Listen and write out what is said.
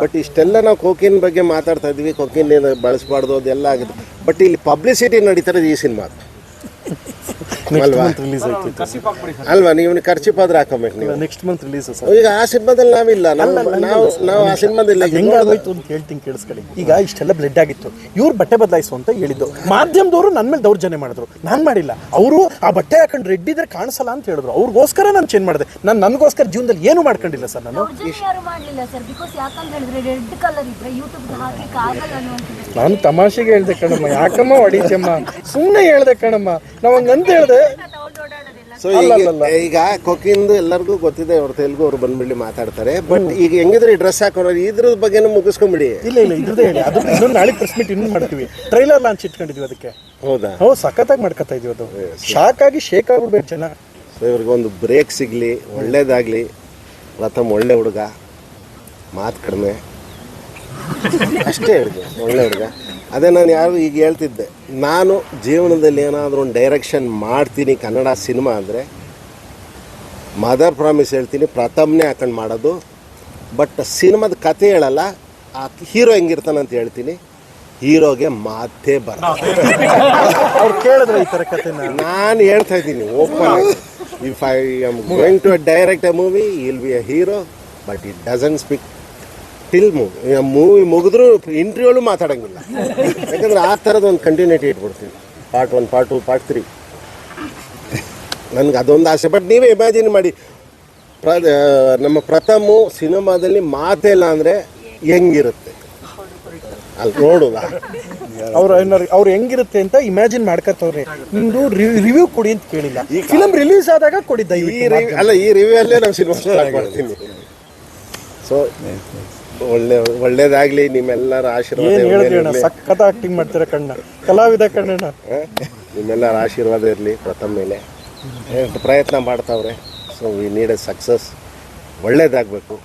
But ಇಷ್ಟೆಲ್ಲ ನಾವು ಕೋಕಿನ್ ಬಗ್ಗೆ ಮಾತಾಡ್ತಾ ಇದ್ವಿ ಕೋಕಿನ್ ಬಳಸಬಾರ್ದು, ಅದೆಲ್ಲ ಆಗಿದೆ. ಬಟ್ ಇಲ್ಲಿ ಪಬ್ಲಿಸಿಟಿ ನಡೀತಾರೆ ಈ ಸಿನಿಮಾ ಅಲ್ವಾ? ರಿಲೀಸ್ ಆಯ್ತು ಅಲ್ವಾ ನೀವು ಖರ್ಚಿಪಾದ್ರೆ ಹಾಕೋಬೇಕು ನೀವು? Next month release sir. ಈಗ ಆ ಸಿನಿಮಾದಲ್ಲಿ ನಾವಿಲ್ಲ. ನಾವು ನಾವು ನಾವು ಆ ಸಿನಿಮಾದಲ್ಲಿ ಹೆಂಗಾಗೋಯ್ತು ಅಂತ ಹೇಳ್ತೀನಿ ಕೇಳಿಸ್ಕೊಳ್ಳಿ. ಈಗ ಇಷ್ಟೆಲ್ಲ ಬ್ಲಡ್ ಆಗಿತ್ತು. ಇವ್ರು ಬಟ್ಟೆ ಬದಲಾಯಿಸು ಅಂತ ಹೇಳಿದ್ದು. ಮಾಧ್ಯಮದವರು ನನ್ನ ಮೇಲೆ ದೌರ್ಜನ್ಯ ಮಾಡಿದ್ರು. ನಾನು ಮಾಡಿಲ್ಲ. ಅವರು ಆ ಬಟ್ಟೆ ಹಾಕೊಂಡು ರೆಡ್ ಇದ್ರೆ ಕಾಣಿಸಲ್ಲ ಅಂತ ಹೇಳಿದ್ರು. ಅವ್ರಿಗೋಸ್ಕರ ನಾನು ಚೇಂಜ್ ಮಾಡಿದೆ. ನಾನು ನನಗೋಸ್ಕರ ಜೀವನದಲ್ಲಿ ಏನು ಮಾಡ್ಕೊಂಡಿಲ್ಲ ಸರ್ ನಾನು. ದೌರ್ಜನ್ಯ ಯಾರು ಮಾಡ್ಲಿಲ್ಲ ಸರ್. ಬಿಕಾಸ್ ಯಾಕಂತ ಹೇಳಿದ್ರೆ ರೆಡ್ ಕಲರ್ ಇದ್ರೆ ಯೂಟ್ಯೂಬ್ಗೆ ಹಾಕ್ಲಿಕ್ಕೆ ಆಗಲ್ಲ ಅನ್ನುವಂಥದ್ದು ನಾನು ತಮಾಷೆಗೆ ಹೇಳ್ದೆ ಕಣಮ್ಮ. ಯಾಕಮ್ಮ ಹೊಡಿತಮ್ಮ ಸುಮ್ಮನೆ ಹೇಳ್ದೆ ಕಣಮ್ಮ. ನಾವು ಹಂಗಂತ ಹೇಳ್ದೆ ಸೊ ಈಗ ಈಗ ಕೊಕ್ಕಿಂದು ಎಲ್ಲರಿಗೂ ಗೊತ್ತಿದೆ ಅವ್ರ ತೆಲುಗು ಅವ್ರು ಬಂದ್ಬಿಡ್ಲಿ ಮಾತಾಡ್ತಾರೆ. ಬಟ್ ಈಗ ಹೆಂಗಿದ್ರೆ ಡ್ರೆಸ್ ಹಾಕೋರು ಇದ್ರ ಬಗ್ಗೆನೂ ಮುಗಿಸ್ಕೊಂಬಿಡಿ. ಇಲ್ಲ ಇಲ್ಲ ಇದ್ರದೇ ಹೇಳಿ. ಅದು ಇನ್ನೊಂದು ನಾಳೆ ಪ್ರೆಸ್ ಮೀಟ್ ಇನ್ನೂ ಮಾಡ್ತೀವಿ. ಟ್ರೈಲರ್ ಲಾಂಚ್ ಇಟ್ಕೊಂಡಿದ್ವಿ ಅದಕ್ಕೆ. ಹೌದಾ? ಹೌದು ಸಖತ್ತಾಗಿ ಮಾಡ್ಕೊತಾ ಇದೀವಿ ಅದು. ಶಾಕ್ ಆಗಿ ಶೇಕ್ ಆಗ್ಬಿಡ್ಬೇಕು ಜನ. ಸೊ ಇವ್ರಿಗೆ ಒಂದು ಬ್ರೇಕ್ ಸಿಗಲಿ ಒಳ್ಳೇದಾಗಲಿ. ಪ್ರಥಮ್ ಒಳ್ಳೆ ಹುಡುಗ. ಮಾತು ಕಡಿಮೆ. ಅಷ್ಟೇ ಹುಡುಗ ಒಳ್ಳೆ ಹುಡುಗ ಅದೇ ನಾನು ಯಾರು ಈಗ ಹೇಳ್ತಿದ್ದೆ ನಾನು ಜೀವನದಲ್ಲಿ ಏನಾದರೂ ಒಂದು ಡೈರೆಕ್ಷನ್ ಮಾಡ್ತೀನಿ ಕನ್ನಡ ಸಿನಿಮಾ ಅಂದರೆ ಮದರ್ ಪ್ರಾಮಿಸ್ ಹೇಳ್ತೀನಿ ಪ್ರಥಮನೇ ಹಾಕೊಂಡು ಮಾಡೋದು. ಬಟ್ ಸಿನಿಮಾದ ಕತೆ ಹೇಳಲ್ಲ ಆ ಹೀರೋ ಹೆಂಗಿರ್ತಾನೆ ಅಂತ ಹೇಳ್ತೀನಿ ಹೀರೋಗೆ ಮಾತೇ ಬರ ಅವ್ರು ಕೇಳಿದ್ರೆ ಈ ತರ ಕತೆ ನಾನು ಹೇಳ್ತಾ ಇದ್ದೀನಿ open if I am going to direct a movie I'll be a hero but it doesn't speak till movie movie ಮುಗಿದ್ರು ಇಂಟರ್ವ್ಯೂಲು ಮಾತಾಡಂಗಿಲ್ಲ. ಯಾಕಂದ್ರೆ ಆ ಥರದ ಒಂದು continuity ಇಟ್ಬಿಡ್ತೀನಿ part one part two part three ನನಗೆ ಅದೊಂದು ಆಸೆ. ಬಟ್ ನೀವೇ ಇಮ್ಯಾಜಿನ್ ಮಾಡಿ. ಪ್ರ ನಮ್ಮ ಪ್ರಥಮ ಸಿನಿಮಾದಲ್ಲಿ ಮಾತೇ ಇಲ್ಲ ಅಂದರೆ ಹೆಂಗಿರುತ್ತೆ? ಅಲ್ಲಿ ನೋಡುವ. ಅವ್ರು ಅವ್ರು ಹೆಂಗಿರುತ್ತೆ ಅಂತ ಇಮ್ಯಾಜಿನ್ ಮಾಡ್ಕೊತವ್ರೆ ನಿಮ್ದು ರಿವ್ಯೂ ಕೊಡಿ ಅಂತ ಕೇಳಿಲ್ಲ. ಫಿಲಮ್ ರಿಲೀಸ್ ಆದಾಗ ಕೊಡಿದ್ದ ಈ ರಿವ್ಯೂ ಅಲ್ಲ ಈ ರಿವ್ಯೂ ಅಲ್ಲೇ ನಾವು ಸಿನಿಮಾ ಮಾಡ್ತೀನಿ. ಸೊ ಒಳ್ಳೆ ಒಳ್ಳೇದಾಗ್ಲಿ ನಿಮ್ಮೆಲ್ಲರ ಆಶೀರ್ವಾದ ಏನ್ ಹೇಳಿದ್ರಿ ಅಣ್ಣ? ಸಖತ್ ಆಕ್ಟಿಂಗ್ ಮಾಡ್ತೀರ ಕಣ್ಣ? ಕಲಾವಿದ ಕಣ್ಣಣ್ಣ ಹ? ನಿಮ್ಮೆಲ್ಲರ ಆಶೀರ್ವಾದ ಇರಲಿ ಪ್ರಥಮ ಮೇಲೆ. ಪ್ರಯತ್ನ ಮಾಡ್ತಾವ್ರೆ. So we need a success ಒಳ್ಳೇದಾಗಬೇಕು.